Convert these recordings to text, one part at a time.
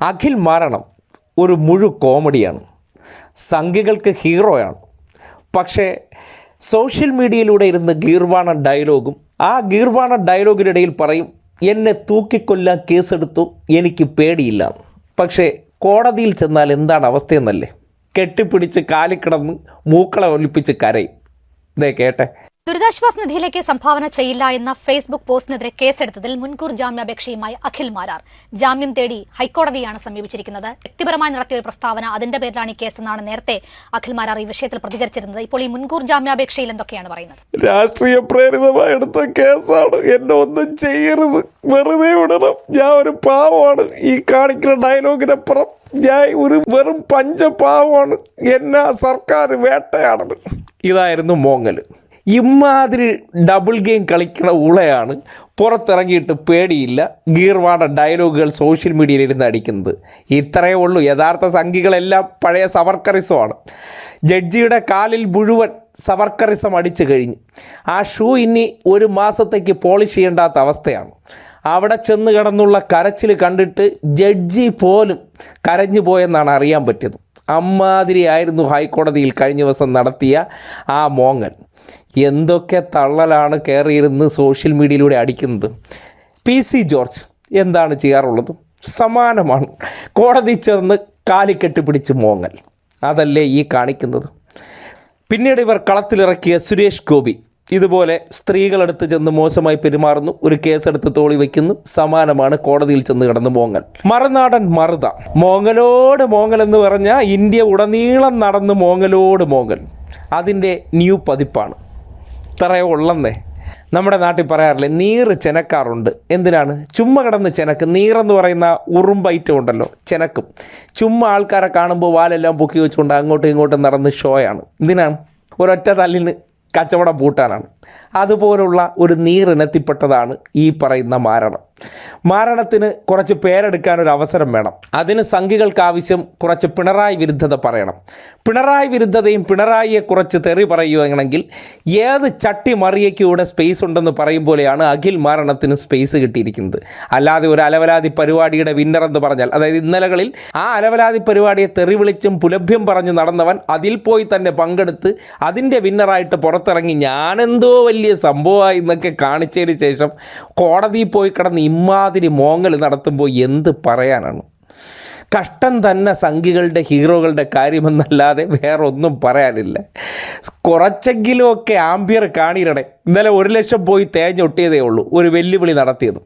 അഖിൽ മാരണം ഒരു മുഴു കോമഡിയാണ്. സംഖ്യകൾക്ക് ഹീറോയാണ്. പക്ഷേ സോഷ്യൽ മീഡിയയിലൂടെ ഇരുന്ന് ഗീർവാണ ഡയലോഗും ആ ഗീർവാണ ഡയലോഗിനിടയിൽ പറയും എന്നെ തൂക്കിക്കൊല്ലാൻ കേസെടുത്തു എനിക്ക് പേടിയില്ല. പക്ഷേ കോടതിയിൽ ചെന്നാൽ എന്താണ് അവസ്ഥയെന്നല്ലേ? കെട്ടിപ്പിടിച്ച് കാലിക്കിടന്ന് മൂക്കളെ ഒലിപ്പിച്ച് കരയും. ഇതേ കേട്ടെ. ദുരിതാശ്വാസ നിധിയിലേക്ക് സംഭാവന ചെയ്യില്ല എന്ന ഫേസ്ബുക്ക് പോസ്റ്റിനെതിരെ കേസെടുത്തതിൽ മുൻകൂർ ജാമ്യാപേക്ഷയുമായി അഖിൽ മാരാർ. ജാമ്യം തേടി ഹൈക്കോടതിയാണ് സമീപിച്ചിരിക്കുന്നത്. വ്യക്തിപരമായി നടത്തിയ ഒരു പ്രസ്താവന അതിന്റെ പേരിലാണ് ഈ കേസെന്നാണ് നേരത്തെ അഖിൽ മാരാർ ഈ വിഷയത്തിൽ പ്രതികരിച്ചിരുന്നത്. ഇപ്പോൾ ഈ മുൻകൂർ ജാമ്യാപേക്ഷയിൽ എന്തൊക്കെയാണ് പറയുന്നത്? രാഷ്ട്രീയ പ്രേരിതമായി എടുത്ത കേസാണ്. എന്നെ ഒന്നും ചെയ്യരുത്. വെറുതെ വിടണം. ഞാൻ ഒരു പാവമാണ്. ഈ കാണിക്കുന്ന ഡയലോഗിനപ്പുറം ഞാൻ ഒരു വെറും പഞ്ചപാവമാണ്. എന്നെ സർക്കാർ വേട്ടയാണത് ഇതായിരുന്നു മോങ്ങൽ ഇമാതിരി ഡബിൾ ഗെയിം കളിക്കണ ഉളയാണ്. പുറത്തിറങ്ങിയിട്ട് പേടിയില്ല. ഗീർവാട ഡയലോഗുകൾ സോഷ്യൽ മീഡിയയിൽ ഇരുന്ന് അടിക്കുന്നത്. ഇത്രയേ ഉള്ളൂ. യഥാർത്ഥ സംഖികളെല്ലാം പഴയ സവർക്കറിസമാണ്. ജഡ്ജിയുടെ കാലിൽ മുഴുവൻ സവർക്കറിസം അടിച്ചു കഴിഞ്ഞു. ആ ഷൂ ഇനി ഒരു മാസത്തേക്ക് പോളിഷ് ചെയ്യേണ്ടാത്ത അവസ്ഥയാണ്. അവിടെ ചെന്ന് കിടന്നുള്ള കരച്ചിൽ കണ്ടിട്ട് ജഡ്ജി പോലും കരഞ്ഞു പോയെന്നാണ് അറിയാൻ പറ്റിയത്. അമ്മാതിരി ആയിരുന്നു ഹൈക്കോടതിയിൽ കഴിഞ്ഞ ദിവസം നടത്തിയ ആ മോങ്ങൽ. എന്തൊക്കെ തള്ളലാണ് കയറിയിരുന്ന് സോഷ്യൽ മീഡിയയിലൂടെ അടിക്കുന്നത്? പി സി ജോർജ് എന്താണ് ചെയ്യാറുള്ളത്? സമാനമാണ്. കോടതി ചേർന്ന് കാലിക്കെട്ട് പിടിച്ച് മോങ്ങൽ. അതല്ലേ ഈ കാണിക്കുന്നത്? പിന്നീട് ഇവർ കളത്തിലിറക്കിയ സുരേഷ് ഗോപി ഇതുപോലെ സ്ത്രീകളെടുത്ത് ചെന്ന് മോശമായി പെരുമാറുന്നു. ഒരു കേസെടുത്ത് തോളി വയ്ക്കുന്നു. സമാനമാണ് കോടതിയിൽ ചെന്ന് കിടന്ന് മോങ്ങൽ. മറുനാടൻ മറുത. മോങ്ങലോട് മോങ്ങൽ എന്ന് പറഞ്ഞാൽ ഇന്ത്യ ഉടനീളം നടന്ന് മോങ്ങലോട് മോങ്ങൽ. അതിന്റെ ന്യൂ പതിപ്പാണ്. ഇത്രയോ ഉള്ളന്നേ. നമ്മുടെ നാട്ടിൽ പറയാറില്ലേ നീറ് ചെനക്കാറുണ്ട്. എന്തിനാണ്? ചുമ്മ കിടന്ന് ചെനക്ക്. നീറെന്ന് പറയുന്ന ഉറുമ്പ് ഐറ്റം ഉണ്ടല്ലോ ചെനക്കും. ചുമ്മ ആൾക്കാരെ കാണുമ്പോൾ വാലെല്ലാം പൊക്കി വെച്ചുകൊണ്ട് അങ്ങോട്ടും ഇങ്ങോട്ടും നടന്ന് ഷോയാണ്. എന്തിനാണ്? ഒരൊറ്റ തല്ലിന് കച്ചവടം പൂട്ടാനാണ് അതുപോലുള്ള ഒരു നീറിനെത്തിപ്പെട്ടതാണ് ഈ പറയുന്ന മാരണം. മാരണത്തിന് കുറച്ച് പേരെടുക്കാൻ ഒരു അവസരം വേണം. അതിന് സംഘികൾക്ക് ആവശ്യം കുറച്ച് പിണറായി വിരുദ്ധത പറയണം. പിണറായി വിരുദ്ധതയും പിണറായിയെ കുറച്ച് തെറി പറയുകയാണെങ്കിൽ ഏത് ചട്ടി മറിയയ്ക്ക് ഇവിടെ സ്പേസ് ഉണ്ടെന്ന് പറയും പോലെയാണ് അഖിൽ മാരണത്തിന് സ്പേസ് കിട്ടിയിരിക്കുന്നത്. അല്ലാതെ ഒരു അലവലാതി പരിപാടിയുടെ വിന്നർ എന്ന് പറഞ്ഞാൽ അതായത് ഇന്നലകളിൽ ആ അലവലാതി പരിപാടിയെ തെറി വിളിച്ചും പുലഭ്യം പറഞ്ഞു നടന്നവൻ അതിൽ പോയി തന്നെ പങ്കെടുത്ത് അതിന്റെ വിന്നറായിട്ട് പുറത്തിറങ്ങി ഞാനെന്തോ വലിയ സംഭവമായി എന്നൊക്കെ കാണിച്ചതിന് ശേഷം കോടതിയിൽ പോയി കിടന്ന് ഇമ്മാതിരി മോങ്ങൽ നടത്തുമ്പോൾ എന്ത് പറയാനാണ്? കഷ്ടം തന്നെ സംഘികളുടെ ഹീറോകളുടെ കാര്യമെന്നല്ലാതെ വേറെ ഒന്നും പറയാനില്ല. കുറച്ചെങ്കിലുമൊക്കെ ആംബിയർ കാണിയിരണേ ഇന്നലെ ഒരു ലക്ഷം പോയി തേഞ്ഞൊട്ടിയതേ ഉള്ളൂ. ഒരു വെല്ലുവിളി നടത്തിയതും.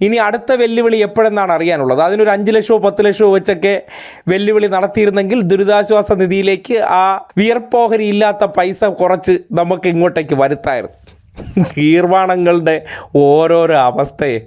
ഇനി അടുത്ത വെല്ലുവിളി എപ്പോഴെന്നാണ് അറിയാനുള്ളത്? അതിനൊരു അഞ്ച് ലക്ഷമോ പത്ത് ലക്ഷമോ വെച്ചൊക്കെ വെല്ലുവിളി നടത്തിയിരുന്നെങ്കിൽ ദുരിതാശ്വാസ നിധിയിലേക്ക് ആ വിയർപ്പോഹരി ഇല്ലാത്ത പൈസ കുറച്ച് നമുക്ക് ഇങ്ങോട്ടേക്ക് വരുത്തായിരുന്നു. ഗീർവാണങ്ങളുടെ ഓരോരോ അവസ്ഥയെ